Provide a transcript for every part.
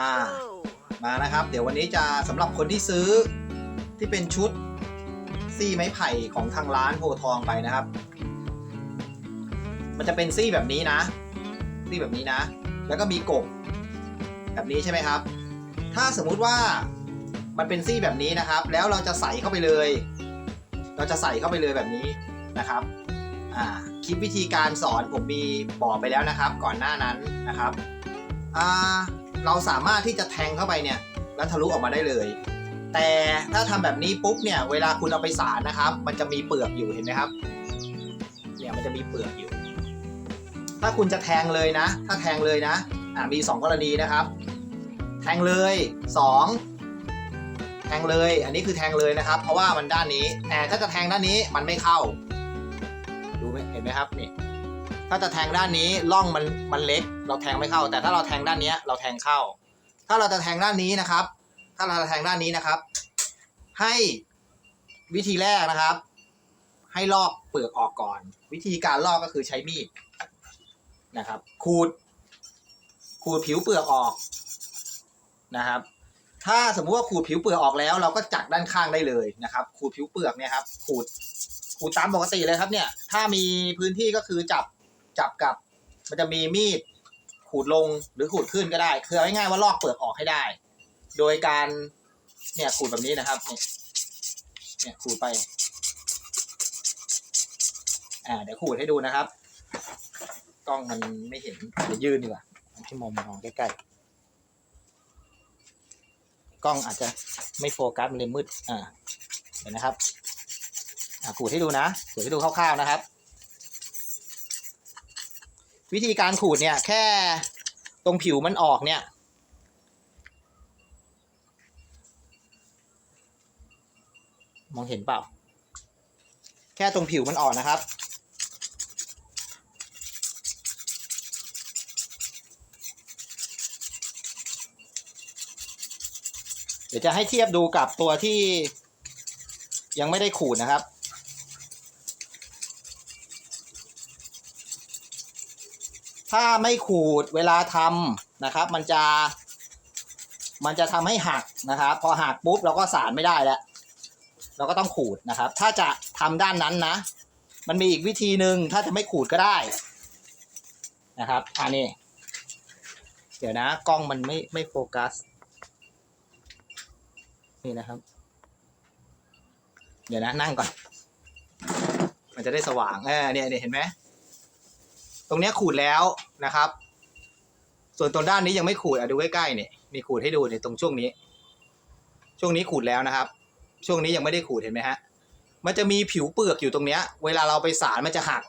อ่า Let's go มานะครับ เดี๋ยววันนี้จะสำหรับคนที่ซื้อที่เป็นชุดซี่ไม้ไผ่ของทางร้านโพธิ์ทองไปนะครับ มันจะเป็นซี่แบบนี้นะ ซี่แบบนี้นะ แล้วก็มีกบแบบนี้ใช่ไหมครับ ถ้าสมมุติว่ามันเป็นซี่แบบนี้นะครับ แล้วเราจะใส่เข้าไปเลย เราจะใส่เข้าไปเลยแบบนี้นะครับอ่าคลิปวิธีการสอนผมมีบอกไปแล้วนะครับ ก่อนหน้านั้นนะครับอ่า เราสามารถที่จะแทงเข้าไปเนี่ยแล้วทะลุออกมาได้เลย แต่ถ้าทำแบบนี้ปุ๊บเนี่ยเวลาคุณเอาไปสารนะครับ มันจะมีเปลือกอยู่เห็นไหมครับเนี่ยมันจะมีเปลือกอยู่ ถ้าคุณจะแทงเลยนะ ถ้าแทงเลยนะอ่ามีสองกรณีนะครับ แทงเลยสองแทงเลย อันนี้คือแทงเลยนะครับ เพราะว่ามันด้านนี้แต่ถ้าจะแทงด้านนี้มันไม่เข้า ดูไหมเห็นไหมครับนี่ ถ้าจะแทงด้านนี้ร่องมันมันเล็ก เราแทงไม่เข้า แต่ถ้าเราแทงด้านนี้เราแทงเข้า ถ้าเราจะแทงด้านนี้นะครับ ถ้าเราจะแทงด้านนี้นะครับ ให้วิธีแรกนะครับ ให้ลอกเปลือกออกก่อน วิธีการลอกก็คือใช้มีดนะครับ ขูด ขูดผิวเปลือกออกนะครับ ถ้าสมมุติว่าขูดผิวเปลือกออกแล้ว เราก็จักด้านข้างได้เลยนะครับ ขูดผิวเปลือกเนี่ยครับ ขูด ขูดตามปกติเลยครับเนี่ย ถ้ามีพื้นที่ก็คือจับ จับกับ มันจะมีมีดขูดลงหรือขูดขึ้นก็ได้ คือเอาง่ายๆว่าลอกเปลือกออกให้ได้ โดยการเนี่ยขูดแบบนี้นะครับเนี่ยเนี่ยขูดไป อ่า เดี๋ยวขูดให้ดูนะครับ กล้องมันไม่เห็นเดี๋ยวยืนดีกว่าให้มองมองใกล้ๆ กล้องอาจจะไม่โฟกัสมันเลยมืด อ่า เห็นนะครับ อ่าขูดให้ดูนะขูดให้ดูคร่าวๆนะครับ วิธีการขูดเนี่ย แค่ตรงผิวมันออกเนี่ย มองเห็นเปล่า แค่ตรงผิวมันออกนะครับ เดี๋ยวจะให้เทียบดูกับตัวที่ยังไม่ได้ขูดนะครับ ถ้าไม่ขูดเวลาทำนะครับ มันจะ มันจะทำให้หักนะครับ พอหักปุ๊บเราก็สารไม่ได้แล้ว เราก็ต้องขูดนะครับ ถ้าจะทำด้านนั้นนะ มันมีอีกวิธีหนึ่งถ้าจะไม่ขูดก็ได้นะครับอันนี้ เดี๋ยวนะ กล้องมันไม่ไม่โฟกัส นี่นะครับ เดี๋ยวนะนั่งก่อน มันจะได้สว่างเออเนี่ยเนี่ยเห็นไหม ตรงเนี้ยขูดแล้วนะครับ ส่วนตรงด้านนี้ยังไม่ขูดอะดูใกล้ๆเนี่ยมีขูดให้ดูในตรงช่วงนี้ ช่วงนี้ขูดแล้วนะครับ ช่วงนี้ยังไม่ได้ขูดเห็นไหมฮะ มันจะมีผิวเปลือกอยู่ตรงเนี้ย เวลาเราไปสารมันจะหัก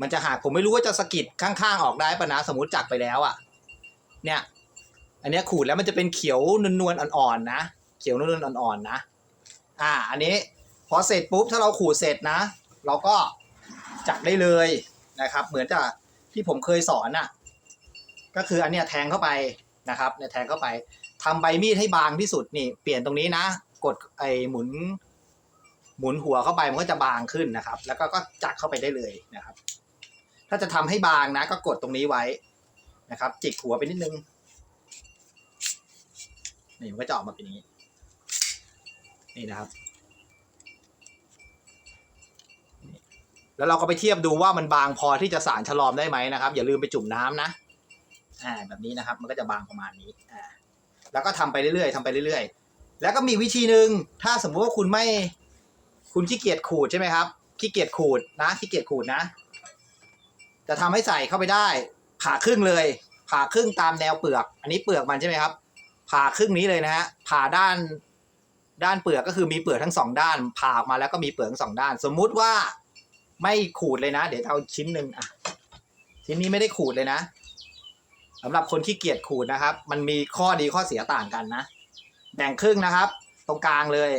มันจะหักผมไม่รู้ว่าจะสะกิดข้างๆออกได้ปะนะสมมติจักไปแล้วอะ เนี่ย อันนี้ขูดแล้วมันจะเป็นเขียวนวลๆอ่อนๆนะเขียวนวลๆอ่อนๆนะอ่า อันนี้พอเสร็จปุ๊บถ้าเราขูดเสร็จนะ เราก็จักได้เลย นะครับ เหมือนจะที่ผมเคยสอนอะ ก็คืออันเนี้ยแทงเข้าไปนะครับเนี่ยแทงเข้าไปทำใบมีดให้บางที่สุดนี่ เปลี่ยนตรงนี้นะ กดไอ้หมุน หมุนหัวเข้าไปมันก็จะบางขึ้นนะครับ แล้วก็ก็จักเข้าไปได้เลยนะครับ ถ้าจะทำให้บางนะ ก็กดตรงนี้ไว้นะครับ จิกหัวไปนิดนึงนี่มันก็จะออกมาเป็นอย่างนี้ นี่นะครับ แล้วเราก็ไปเทียบดูว่ามันบางพอที่จะสารฉลอมได้ไหมนะครับ อย่าลืมไปจุ่มน้ำนะอ่าแบบนี้นะครับ มันก็จะบางประมาณนี้อ่าแล้วก็ทำไปเรื่อยๆทำไปเรื่อยๆ แล้วก็มีวิธีหนึ่งถ้าสมมุติว่าคุณไม่ คุณขี้เกียจขูดใช่ไหมครับขี้เกียจขูดนะขี้เกียจขูดนะ จะทำให้ใส่เข้าไปได้ ผ่าครึ่งเลยผ่าครึ่งตามแนวเปลือก อันนี้เปลือกมันใช่ไหมครับ ผ่าครึ่งนี้เลยนะฮะผ่าด้าน ด้านเปลือกก็คือมีเปลือกทั้งสองด้านผ่าออกมาแล้วก็มีเปลือกทั้งสองด้าน สมมุติว่า ไม่ขูดเลยนะ เดี๋ยวเอาชิ้นหนึ่งอะชิ้นนี้ไม่ได้ขูดเลยนะสำหรับคนที่เกียจขูดนะครับ มันมีข้อดีข้อเสียต่างกันนะ แบ่งครึ่งนะครับ ตรงกลางเลย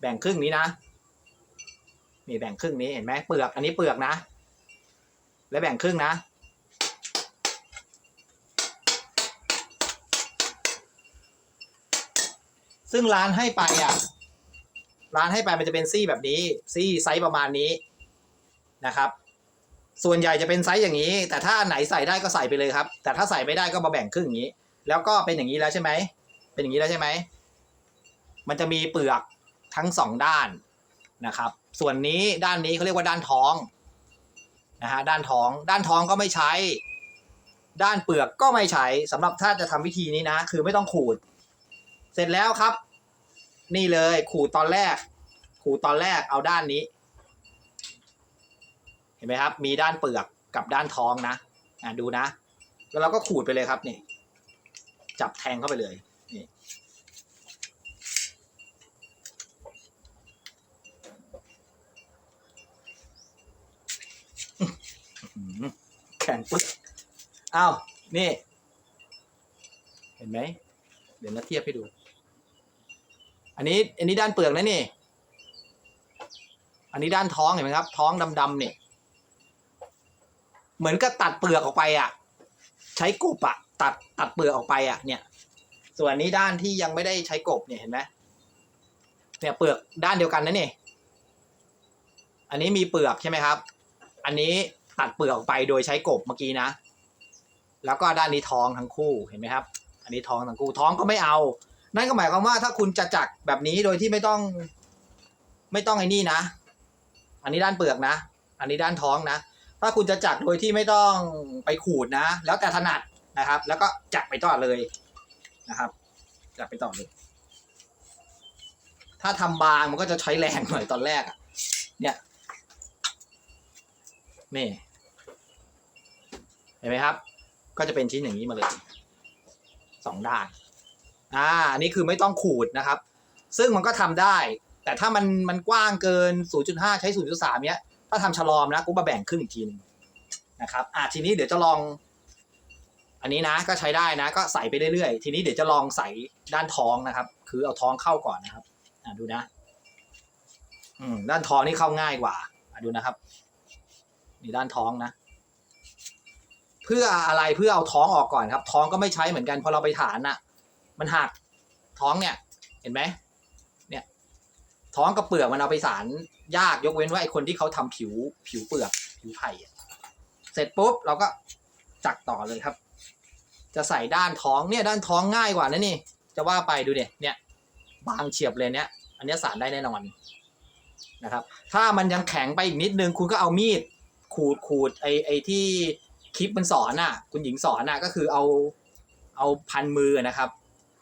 แบ่งครึ่งนี้นะนี่แบ่งครึ่งนี้เห็นไหมเปลือก อันนี้เปลือกนะ และแบ่งครึ่งนะ ซึ่งร้านให้ไปอะ ร้านให้ไปมันจะเป็นซี่แบบนี้ ซี่ไซส์ประมาณนี้นะครับ ส่วนใหญ่จะเป็นไซส์อย่างนี้ แต่ถ้าไหนใส่ได้ก็ใส่ไปเลยครับ แต่ถ้าใส่ไม่ได้ก็มาแบ่งครึ่งอย่างนี้ แล้วก็เป็นอย่างนี้แล้วใช่ไหม เป็นอย่างนี้แล้วใช่ไหม มันจะมีเปลือกทั้งสองด้านนะครับ ส่วนนี้ด้านนี้เขาเรียกว่าด้านท้องนะฮะด้านท้อง ด้านท้องก็ไม่ใช้ ด้านเปลือกก็ไม่ใช้สำหรับถ้าจะทำวิธีนี้นะ คือไม่ต้องขูด เสร็จแล้วครับ นี่เลย ขูดตอนแรก ขูดตอนแรกเอาด้านนี้ เห็นไหมครับ มีด้านเปลือกกับด้านท้องนะอ่าดูนะ แล้วเราก็ขูดไปเลยครับนี่ จับแทงเข้าไปเลยนี่แข็งปึ๊กอ้าว นี่ เห็นไหม เดี๋ยวนาเทียบให้ดู อันนี้อันนี้ด้านเปลือกนะนี่ อันนี้ด้านท้องเห็นไหมครับ ท้องดำๆนี่ เหมือนกับตัดเปลือกออกไปอะ ใช้กบอะ ตัดตัดเปลือกออกไปอะ เนี่ย ส่วนนนี้ด้านที่ยังไม่ได้ใช้กบเนี่ยเห็นไหมเนี่ยเปลือกด้านเดียวกันนะนี่ อันนี้มีเปลือกใช่ไหมครับ อันนี้ตัดเปลือกออกไปโดยใช้กบเมื่อกี้นะ แล้วก็ด้านนี้ท้องทั้งคู่เห็นไหมครับ อันนี้ท้องทั้งคู่ท้องก็ไม่เอา นั่นก็หมายความว่าถ้าคุณจะจักแบบนี้โดยที่ไม่ต้อง ไม่ต้องไอ้นี่นะ อันนี้ด้านเปลือกนะ อันนี้ด้านท้องนะ ถ้าคุณจะจักโดยที่ไม่ต้องไปขูดนะ แล้วแต่ถนัดนะครับ แล้วก็จักไปต่อเลยนะครับ จักไปต่อเลย ถ้าทำบางมันก็จะใช้แรงหน่อยตอนแรกอะเนี่ยนี่เห็นไหมครับ ก็จะเป็นชิ้นอย่างนี้มาเลยสองด้าน อ่าอันนี้คือไม่ต้องขูดนะครับ ซึ่งมันก็ทำได้ แต่ถ้ามันมันกว้างเกิน 0.5 ใช้ 0.3เนี้ย ถ้าทำฉลอมนะกูมาแบ่งครึ่งอีกทีนึงนะครับอ่าทีนี้เดี๋ยวจะลอง อันนี้นะก็ใช้ได้นะ ก็ใส่ไปเรื่อยๆ ทีนี้เดี๋ยวจะลองใส่ด้านท้องนะครับ คือเอาท้องเข้าก่อนนะครับ อ่าดูนะ อืมด้านท้องนี่เข้าง่ายกว่า อ่าดูนะครับนี่ด้านท้องนะเพื่ออะไรเพื่อเอาท้องออกก่อนครับ ท้องก็ไม่ใช้เหมือนกันพอเราไปฐานน่ะ มันหักท้องเนี่ย เห็นไหมเนี่ย ท้องกับเปลือกมันเอาไปสารยากยกเว้นว่าไอคนที่เขาทำผิวผิวเปลือกผิวไผ่เสร็จปุ๊บเราก็จักต่อเลยครับ จะใส่ด้านท้องเนี่ยด้านท้องง่ายกว่านะนี่ จะว่าไปดูเนี่ยเนี่ย บางเฉียบเลยเนี่ย อันนี้สารได้แน่นอนนะครับ ถ้ามันยังแข็งไปอีกนิดนึงคุณก็เอามีดขูดขูดไอไอที่คลิปมันสอนน่ะ คุณหญิงสอนน่ะก็คือเอาเอาพันมือนะครับ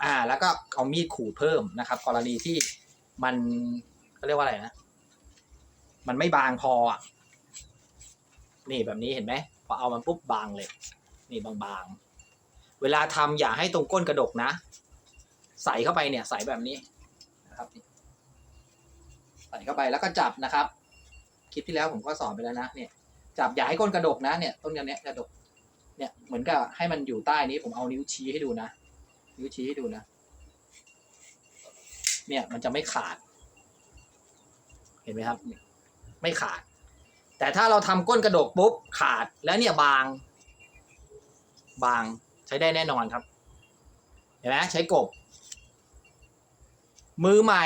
อ่า แล้วก็เอามีดขูดเพิ่มนะครับ กรณีที่มันเขาเรียกว่าอะไรนะ มันไม่บางพออะนี่แบบนี้เห็นไหมพอเอามันปุ๊บบางเลย นี่บางๆ เวลาทำอย่าให้ตรงก้นกระดกนะ ใส่เข้าไปเนี่ย ใส่แบบนี้นะครับใส่เข้าไปแล้วก็จับนะครับ คลิปที่แล้วผมก็สอนไปแล้วนะเนี่ย จับอย่าให้ก้นกระดกนะเนี่ยต้นกันเนี้ยกระดก เนี่ยเหมือนกับให้มันอยู่ใต้นี้ผมเอานิ้วชี้ให้ดูนะ นิ้วชี้ให้ดูนะ เนี่ยมันจะไม่ขาด เห็นไหมครับ ไม่ขาด แต่ถ้าเราทำก้นกระดกปุ๊บขาดแล้วเนี่ยบาง บางใช้ได้แน่นอนครับ เห็นไหมใช้กบ มือใหม่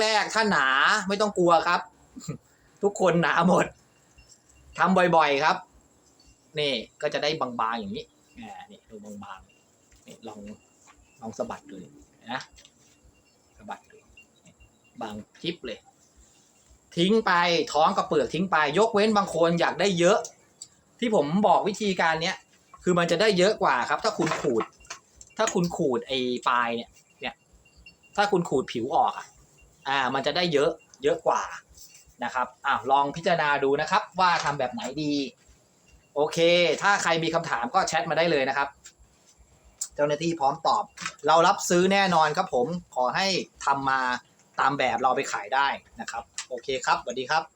แรก ๆ ถ้าหนาไม่ต้องกลัวครับ ทุกคนหนาหมดทำบ่อยๆครับนี่ก็จะได้บางๆอย่างนี้อ่านี่ดูบางๆนี่ลอง ลองสะบัดดูนะสะบัดดูนี่บางคลิปเลย ทิ้งไปท้องกับเปลือกทิ้งไป ยกเว้นบางคนอยากได้เยอะ ที่ผมบอกวิธีการเนี้ยคือมันจะได้เยอะกว่าครับ ถ้าคุณขูด ถ้าคุณขูดไอ้ปลายเนี่ย เนี่ย ถ้าคุณขูดผิวออกอะอ่ามันจะได้เยอะ เยอะกว่านะครับอ่าลองพิจารณาดูนะครับ ว่าทำแบบไหนดี โอเค ถ้าใครมีคำถามก็แชทมาได้เลยนะครับ เจ้าหน้าที่พร้อมตอบ เรารับซื้อแน่นอนครับผมขอให้ทำมาตามแบบเราไปขายได้นะครับ โอเคครับสวัสดีครับ